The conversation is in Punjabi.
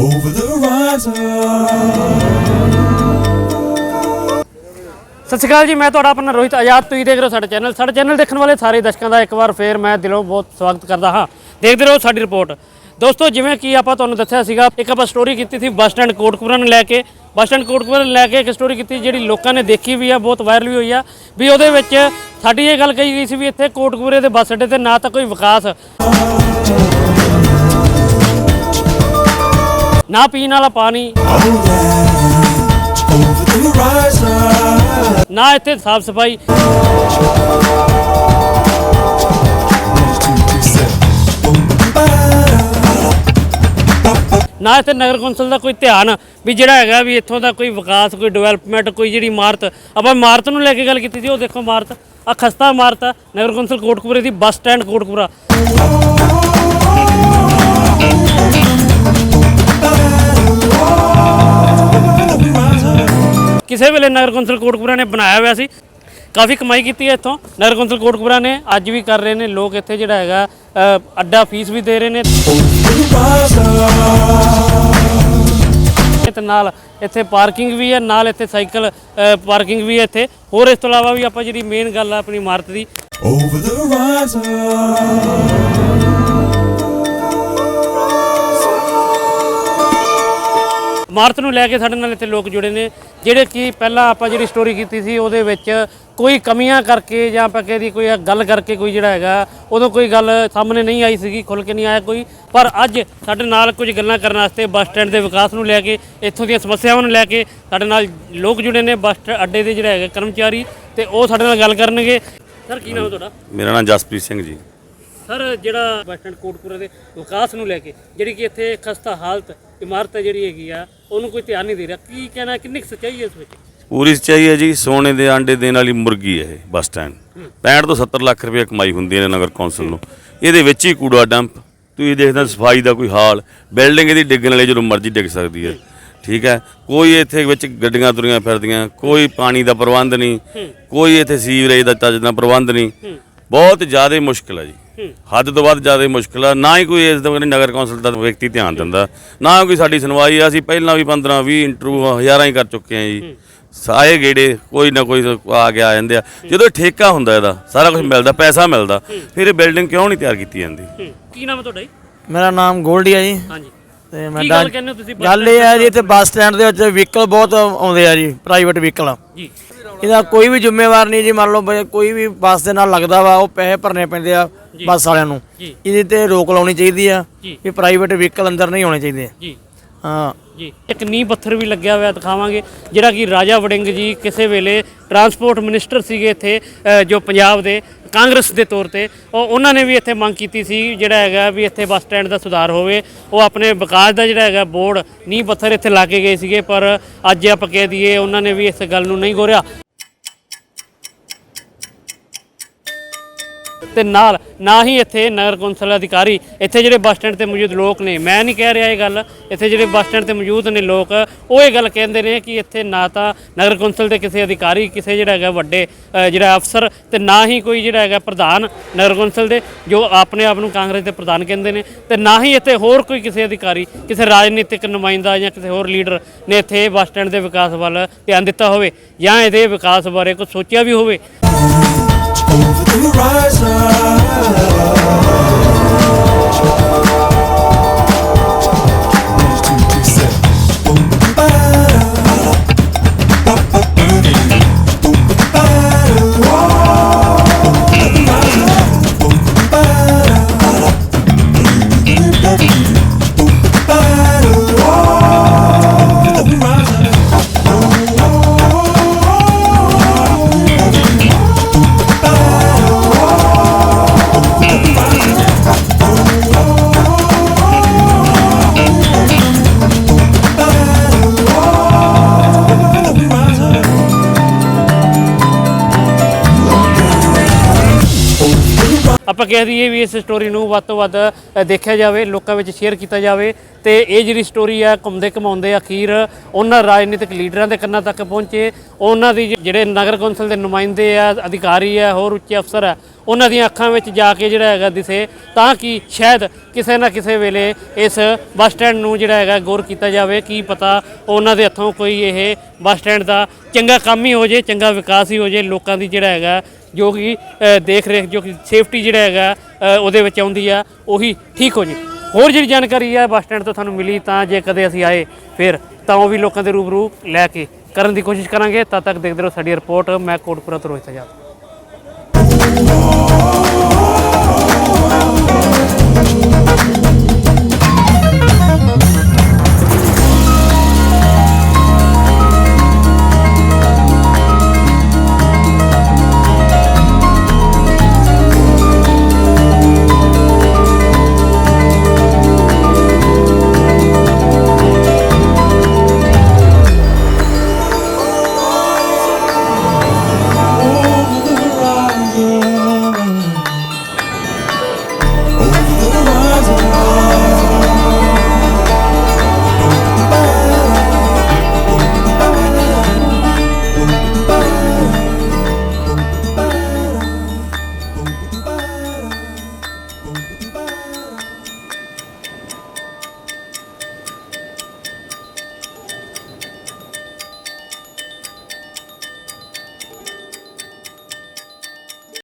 over the horizon. ਸਤਿ ਸ਼੍ਰੀ ਅਕਾਲ ਜੀ, ਮੈਂ ਤੁਹਾਡਾ ਆਪਣਾ ਰੋਹਿਤ ਆਜ਼ਾਦ। ਤੁਸੀਂ ਦੇਖ ਰਹੇ ਹੋ ਸਾਡਾ ਚੈਨਲ। ਸਾਡੇ ਚੈਨਲ ਦੇਖਣ ਵਾਲੇ ਸਾਰੇ ਦਰਸ਼ਕਾਂ ਦਾ ਇੱਕ ਵਾਰ ਫੇਰ ਮੈਂ ਦਿਲੋਂ ਬਹੁਤ ਸਵਾਗਤ ਕਰਦਾ ਹਾਂ। ਦੇਖਦੇ ਰਹੋ ਸਾਡੀ ਰਿਪੋਰਟ। ਦੋਸਤੋ, ਜਿਵੇਂ ਕਿ ਆਪਾਂ ਤੁਹਾਨੂੰ ਦੱਸਿਆ ਸੀਗਾ, ਇੱਕ ਆਪਾਂ ਸਟੋਰੀ ਕੀਤੀ ਸੀ ਬੱਸ ਸਟੈਂਡ ਕੋਟਕਪੂਰਾ ਨੂੰ ਲੈ ਕੇ। ਬੱਸ ਸਟੈਂਡ ਕੋਟਕਪੂਰਾ ਨੂੰ ਲੈ ਕੇ ਇੱਕ ਸਟੋਰੀ ਕੀਤੀ, ਜਿਹੜੀ ਲੋਕਾਂ ਨੇ ਦੇਖੀ ਵੀ ਆ, ਬਹੁਤ ਵਾਇਰਲ ਵੀ ਹੋਈ ਆ। ਵੀ ਉਹਦੇ ਵਿੱਚ ਸਾਡੀ ਇਹ ਗੱਲ ਕਹੀ ਗਈ ਸੀ ਵੀ ਇੱਥੇ ਕੋਟਕਪੂਰੇ ਦੇ ਬੱਸ ਅੱਡੇ ਤੇ ਨਾ ਤਾਂ ਕੋਈ ਵਿਕਾਸ। ਨਾ ਪੀਣ ਵਾਲਾ ਪਾਣੀ। ਨਾ ਇੱਥੇ ਸਾਫ਼ ਸਫ਼ਾਈ। ਨਾ ਇੱਥੇ ਨਗਰ ਕੌਂਸਲ ਦਾ ਕੋਈ ਧਿਆਨ ਵੀ ਜਿਹੜਾ ਹੈਗਾ ਵੀ ਇੱਥੋਂ ਦਾ ਕੋਈ ਵਿਕਾਸ, ਕੋਈ ਡਿਵੈਲਪਮੈਂਟ ਕੋਈ ਜਿਹੜੀ ਇਮਾਰਤ। ਆਪਾਂ ਇਮਾਰਤ ਨੂੰ ਲੈ ਕੇ ਗੱਲ ਕੀਤੀ ਸੀ, ਉਹ ਦੇਖੋ ਇਮਾਰਤ। ਆ ਖਸਤਾ ਇਮਾਰਤ ਆ, ਨਗਰ ਕੌਂਸਲ ਕੋਟਕਪੂਰੇ ਦੀ ਬੱਸ ਸਟੈਂਡ ਕੋਟਕਪੂਰਾ। ਕਿਸੇ ਵੇਲੇ ਨਗਰ ਕੌਂਸਲ ਕੋਟਕਪੂਰਾ ਨੇ ਬਣਾਇਆ ਹੋਇਆ ਸੀ। ਕਾਫੀ ਕਮਾਈ ਕੀਤੀ ਹੈ ਇੱਥੋਂ। ਨਗਰ ਕੌਂਸਲ ਕੋਟਕਪੂਰਾ ਨੇ ਅੱਜ ਵੀ ਕਰ ਰਹੇ ਨੇ। ਲੋਕ ਇੱਥੇ ਜਿਹੜਾ ਹੈਗਾ ਅੱਡਾ ਫੀਸ ਵੀ ਦੇ ਰਹੇ ਨੇ। ਤੇ ਨਾਲ ਇੱਥੇ ਪਾਰਕਿੰਗ ਵੀ ਹੈ, ਨਾਲ ਇੱਥੇ ਸਾਈਕਲ ਪਾਰਕਿੰਗ ਵੀ ਹੈ ਇੱਥੇ। ਹੋਰ ਇਸ ਤੋਂ ਇਲਾਵਾ ਵੀ ਆਪਾਂ ਜਿਹੜੀ ਮੇਨ ਗੱਲ ਆ, ਆਪਣੀ ਇਮਾਰਤ ਦੀ। Over the horizon. ਇਮਾਰਤ ਨੂੰ ਲੈ ਕੇ ਸਾਡੇ ਨਾਲ ਇੱਥੇ ਲੋਕ ਜੁੜੇ ਨੇ, ਜਿਹੜੇ ਕਿ ਪਹਿਲਾਂ ਆਪਾਂ ਜਿਹੜੀ ਸਟੋਰੀ ਕੀਤੀ ਸੀ ਉਹਦੇ ਵਿੱਚ ਕੋਈ ਕਮੀਆਂ ਕਰਕੇ ਜਾਂ ਆਪਾਂ ਕਹਿ ਦੀ ਕੋਈ ਗੱਲ ਕਰਕੇ ਕੋਈ ਜਿਹੜਾ ਹੈਗਾ, ਉਦੋਂ ਕੋਈ ਗੱਲ ਸਾਹਮਣੇ ਨਹੀਂ ਆਈ ਸੀਗੀ ਖੁੱਲ ਕੇ ਨਹੀਂ ਆਇਆ ਕੋਈ। ਪਰ ਅੱਜ ਸਾਡੇ ਨਾਲ ਕੁਝ ਗੱਲਾਂ ਕਰਨ ਵਾਸਤੇ ਬੱਸ ਸਟੈਂਡ ਦੇ ਵਿਕਾਸ ਨੂੰ ਲੈ ਕੇ, ਇੱਥੋਂ ਦੀਆਂ ਸਮੱਸਿਆਵਾਂ ਨੂੰ ਲੈ ਕੇ ਸਾਡੇ ਨਾਲ ਲੋਕ ਜੁੜੇ ਨੇ, ਬੱਸ ਸਟੈ- ਅੱਡੇ ਦੇ ਜਿਹੜਾ ਹੈਗਾ ਕਰਮਚਾਰੀ, ਤੇ ਉਹ ਸਾਡੇ ਨਾਲ ਗੱਲ ਕਰਨਗੇ। ਸਰ ਕੀ ਨਾਮ ਤੁਹਾਡਾ? ਮੇਰਾ ਨਾਮ ਜਸਪ੍ਰੀਤ ਸਿੰਘ ਜੀ। ਸਰ ਜਿਹੜਾ ਬੱਸ ਸਟੈਂਡ ਕੋਟਪੁਰਾ ਦੇ ਵਿਕਾਸ ਨੂੰ ਲੈ ਕੇ ਜਿਹੜੀ ਕਿ ਇੱਥੇ ਖਸਤਾ ਹਾਲਤ ਇਮਾਰਤ ਜਿਹੜੀ ਹੈਗੀ ਆ ਉਹਨੂੰ ਕੋਈ ਧਿਆਨ ਨਹੀਂ ਦੇ ਰਿਹਾ। ਕੀ ਕਹਿਣਾ ਕਿੰਨੀ ਸੱਚਾਈ ਹੈ ਇਸ ਵਿੱਚ? ਪੂਰੀ ਸੱਚਾਈ ਹੈ ਜੀ ਸੋਨੇ ਦੇ ਆਂਡੇ ਦੇਣ ਵਾਲੀ ਮੁਰਗੀ ਹੈ ਇਹ ਬੱਸ ਸਟੈਂਡ। 65 ਤੋਂ 70 ਲੱਖ ਰੁਪਏ ਕਮਾਈ ਹੁੰਦੀ ਹੈ ਨਗਰ ਕੌਂਸਲ ਨੂੰ। ਇਹਦੇ ਵਿੱਚ ਹੀ ਕੂੜਾ ਡੰਪ ਤੁਸੀਂ ਦੇਖਦੇ ਸਫ਼ਾਈ ਦਾ ਕੋਈ ਹਾਲ ਬਿਲਡਿੰਗ ਇਹਦੀ ਡਿੱਗਣ ਵਾਲੀ ਜਦੋਂ ਮਰਜ਼ੀ ਡਿੱਗ ਸਕਦੀ ਹੈ। ਠੀਕ ਹੈ ਕੋਈ ਇੱਥੇ ਵਿੱਚ ਗੱਡੀਆਂ ਤੁਰੀਆਂ ਫਿਰਦੀਆਂ ਕੋਈ ਪਾਣੀ ਦਾ ਪ੍ਰਬੰਧ ਨਹੀਂ ਕੋਈ ਇੱਥੇ ਸੀਵਰੇਜ ਦਾ ਚੱਜ ਦਾ ਪ੍ਰਬੰਧ ਨਹੀਂ। ਬਹੁਤ ਜ਼ਿਆਦਾ ਮੁਸ਼ਕਲ ਹੈ ਜੀ। ਹੱਦ ਤੋਂ ਵੱਧ ਜ਼ਿਆਦਾ ਮੁਸ਼ਕਲ ਆ। ਨਾ ਹੀ ਕੋਈ ਇਸ ਦੇ ਨਗਰ ਕੌਂਸਲ ਦਾ ਵਿਅਕਤੀ ਧਿਆਨ ਦਿੰਦਾ ਨਾ ਕੋਈ ਸਾਡੀ ਸੁਣਵਾਈ ਆ। ਅਸੀਂ ਪਹਿਲਾਂ ਵੀ 15 20 ਇੰਟਰਵਿਊ ਹਜ਼ਾਰਾਂ ਹੀ ਕਰ ਚੁੱਕੇ ਆ ਜੀ। ਸਾਏ ਗੇੜੇ ਕੋਈ ਨਾ ਕੋਈ ਆ ਗਿਆ ਆ ਜਾਂਦੇ ਆ। ਜਦੋਂ ਠੇਕਾ ਹੁੰਦਾ ਇਹਦਾ ਸਾਰਾ ਕੁਝ ਮਿਲਦਾ ਪੈਸਾ ਮਿਲਦਾ ਫਿਰ ਇਹ ਬਿਲਡਿੰਗ ਕਿਉਂ ਨਹੀਂ ਤਿਆਰ ਕੀਤੀ ਜਾਂਦੀ? ਹੂੰ। ਕੀ ਨਾਮ ਹੈ ਤੁਹਾਡਾ ਜੀ? ਮੇਰਾ ਨਾਮ ਗੋਲਡੀ ਹੈ ਜੀ। ਹਾਂਜੀ। ਤੇ ਮੈਂ ਕੀ ਗੱਲ ਕਹਿੰਦੇ ਹੋ ਤੁਸੀਂ? ਗੱਲ ਇਹ ਹੈ ਜੀ ਇੱਥੇ ਬੱਸ ਸਟੈਂਡ ਦੇ ਵਿੱਚ ਵਹੀਕਲ ਬਹੁਤ ਆਉਂਦੇ ਆ ਜੀ ਪ੍ਰਾਈਵੇਟ ਵਹੀਕਲ ਜੀ। ਇਹਦਾ ਕੋਈ ਵੀ ਜ਼ਿੰਮੇਵਾਰ ਨਹੀਂ ਜੀ ਮੰਨ ਲਓ ਕੋਈ ਵੀ ਬੱਸ ਦੇ ਨਾਲ ਲੱਗਦਾ ਵਾ ਉਹ ਪੈਸੇ ਭਰਨੇ ਪੈਂਦੇ ਆ। ਬੱਸ ਵਾਲਿਆਂ ਨੂੰ। ਜੀ। ਇਹਦੇ ਤੇ ਰੋਕ ਲਾਉਣੀ ਚਾਹੀਦੀ ਆ ਜੀ। ਵੀ ਪ੍ਰਾਈਵੇਟ ਵਹੀਕਲ ਅੰਦਰ ਨਹੀਂ ਹੋਣੇ ਚਾਹੀਦੇ। ਜੀ। ਹਾਂ। ਜੀ। ਇੱਕ ਨੀਂਹ ਪੱਥਰ ਵੀ ਲੱਗਿਆ ਹੋਇਆ ਦਿਖਾਵਾਂਗੇ ਜਿਹੜਾ ਕਿ ਰਾਜਾ ਵੜਿੰਗ ਜੀ ਕਿਸੇ ਵੇਲੇ ਟਰਾਂਸਪੋਰਟ ਮਿਨਿਸਟਰ ਸੀਗੇ ਇੱਥੇ ਅ, ਜੋ ਪੰਜਾਬ ਦੇ ਕਾਂਗਰਸ ਦੇ ਤੌਰ ਤੇ। ਉਹ ਉਹਨਾਂ ਨੇ ਵੀ ਇੱਥੇ ਮੰਗ ਕੀਤੀ ਸੀ ਜਿਹੜਾ ਹੈਗਾ ਵੀ ਇੱਥੇ ਬੱਸ ਸਟੈਂਡ ਦਾ ਸੁਧਾਰ ਹੋਵੇ। ਉਹ ਆਪਣੇ ਵਿਕਾਸ ਦਾ ਜਿਹੜਾ ਹੈਗਾ ਬੋਰਡ ਨੀਂਹ ਪੱਥਰ ਇੱਥੇ ਲਾ ਕੇ ਗਏ ਸੀਗੇ ਪਰ ਅੱਜ ਆਪਾਂ ਕਹਿ ਦਈਏ ਉਹਨਾਂ ਨੇ ਵੀ ਇਸ ਗੱਲ ਨੂੰ ਨਹੀਂ ਗੋਰਿਆ। ਤੇ ਨਾਲ ਨਾ ਹੀ ਇੱਥੇ ਨਗਰ ਕੌਂਸਲ ਅਧਿਕਾਰੀ, ਇੱਥੇ ਜਿਹੜੇ ਬੱਸ ਸਟੈਂਡ ਤੇ ਮੌਜੂਦ ਲੋਕ ਨੇ। ਮੈਂ ਨਹੀਂ ਕਹਿ ਰਿਹਾ ਇਹ ਗੱਲ। ਇੱਥੇ ਜਿਹੜੇ ਬੱਸ ਸਟੈਂਡ ਤੇ ਮੌਜੂਦ ਨੇ ਲੋਕ, ਉਹ ਇਹ ਗੱਲ ਕਹਿੰਦੇ ਨੇ ਕਿ ਇੱਥੇ ਨਾ ਤਾਂ ਨਗਰ ਕੌਂਸਲ ਦੇ ਕਿਸੇ ਅਧਿਕਾਰੀ, ਕਿਸੇ ਜਿਹੜਾ ਹੈਗਾ ਵੱਡੇ ਜਿਹੜਾ ਅਫਸਰ ਤੇ ਨਾ ਹੀ ਕੋਈ ਜਿਹੜਾ ਹੈਗਾ ਪ੍ਰਧਾਨ ਨਗਰ ਕੌਂਸਲ ਦੇ, ਜੋ ਆਪਣੇ ਆਪ ਨੂੰ ਕਾਂਗਰਸ ਦੇ ਪ੍ਰਧਾਨ ਕਹਿੰਦੇ ਨੇ ਤੇ ਨਾ ਹੀ ਇੱਥੇ ਹੋਰ ਕੋਈ ਕਿਸੇ ਅਧਿਕਾਰੀ, ਕਿਸੇ ਰਾਜਨੀਤਿਕ ਨੁਮਾਇੰਦਾ ਜਾਂ ਕਿਸੇ ਹੋਰ ਲੀਡਰ ਨੇ ਇੱਥੇ ਬੱਸ ਸਟੈਂਡ ਦੇ ਵਿਕਾਸ ਵੱਲ ਧਿਆਨ ਦਿੱਤਾ ਹੋਵੇ ਜਾਂ ਇਹਦੇ ਵਿਕਾਸ ਬਾਰੇ ਕੁਝ ਸੋਚਿਆ ਵੀ ਹੋਵੇ। Over the horizon. ਆਪਾਂ ਕਹਿ ਦਈਏ ਵੀ ਇਸ ਸਟੋਰੀ ਨੂੰ ਵੱਧ ਤੋਂ ਵੱਧ ਦੇਖਿਆ ਜਾਵੇ, ਲੋਕਾਂ ਵਿੱਚ ਸ਼ੇਅਰ ਕੀਤਾ ਜਾਵੇ, ਤੇ ਇਹ ਜਿਹੜੀ ਸਟੋਰੀ ਹੈ ਘੁੰਮਦੇ ਘਮਾਉਂਦੇ ਅਖੀਰ ਉਹਨਾਂ ਰਾਜਨੀਤਿਕ ਲੀਡਰਾਂ ਦੇ ਕੰਨਾਂ ਤੱਕ ਪਹੁੰਚੇ। ਉਹਨਾਂ ਦੀ ਜਿਹੜੇ ਨਗਰ ਕੌਂਸਲ ਦੇ ਨੁਮਾਇੰਦੇ ਆ, ਅਧਿਕਾਰੀ ਆ, ਹੋਰ ਉੱਚੇ ਅਫਸਰ ਆ, ਉਹਨਾਂ ਦੀਆਂ ਅੱਖਾਂ ਵਿੱਚ ਜਾ ਕੇ ਜਿਹੜਾ ਹੈਗਾ ਦਿਸੇ, ਤਾਂ ਕਿ ਸ਼ਾਇਦ ਕਿਸੇ ਨਾ ਕਿਸੇ ਵੇਲੇ ਇਸ ਬੱਸ ਸਟੈਂਡ ਨੂੰ ਜਿਹੜਾ ਹੈਗਾ ਗੌਰ ਕੀਤਾ ਜਾਵੇ। ਕੀ ਪਤਾ ਉਹਨਾਂ ਦੇ ਹੱਥੋਂ ਕੋਈ ਇਹ ਬੱਸ ਸਟੈਂਡ ਦਾ ਚੰਗਾ ਕੰਮ ਹੀ ਹੋ ਜੇ, ਚੰਗਾ ਵਿਕਾਸ ਹੀ ਹੋ ਜੇ, ਲੋਕਾਂ ਦੀ ਜਿਹੜਾ ਹੈਗਾ ਜੋ ਕਿ ਦੇਖ ਰੇਖ, ਜੋ ਕਿ ਸੇਫਟੀ ਜਿਹੜਾ ਹੈਗਾ ਉਹਦੇ ਵਿੱਚ ਆਉਂਦੀ ਆ, ਉਹੀ ਠੀਕ ਹੋ ਜੇ। ਹੋਰ ਜਿਹੜੀ ਜਾਣਕਾਰੀ ਆ ਬੱਸ ਸਟੈਂਡ ਤੋਂ ਤੁਹਾਨੂੰ ਮਿਲੀ ਤਾਂ ਜੇ ਕਦੇ ਅਸੀਂ ਆਏ ਫਿਰ, ਤਾਂ ਉਹ ਵੀ ਲੋਕਾਂ ਦੇ ਰੂਬਰੂ ਲੈ ਕੇ ਕਰਨ ਦੀ ਕੋਸ਼ਿਸ਼ ਕਰਾਂਗੇ। ਤਦ ਤੱਕ ਦੇਖਦੇ ਰਹੋ ਸਾਡੀ ਰਿਪੋਰਟ, ਮੈਂ ਕੋਟਪੁਰਾ ਤੋਂ ਰੋਹਿਤ ਆਜ਼ਾਦ।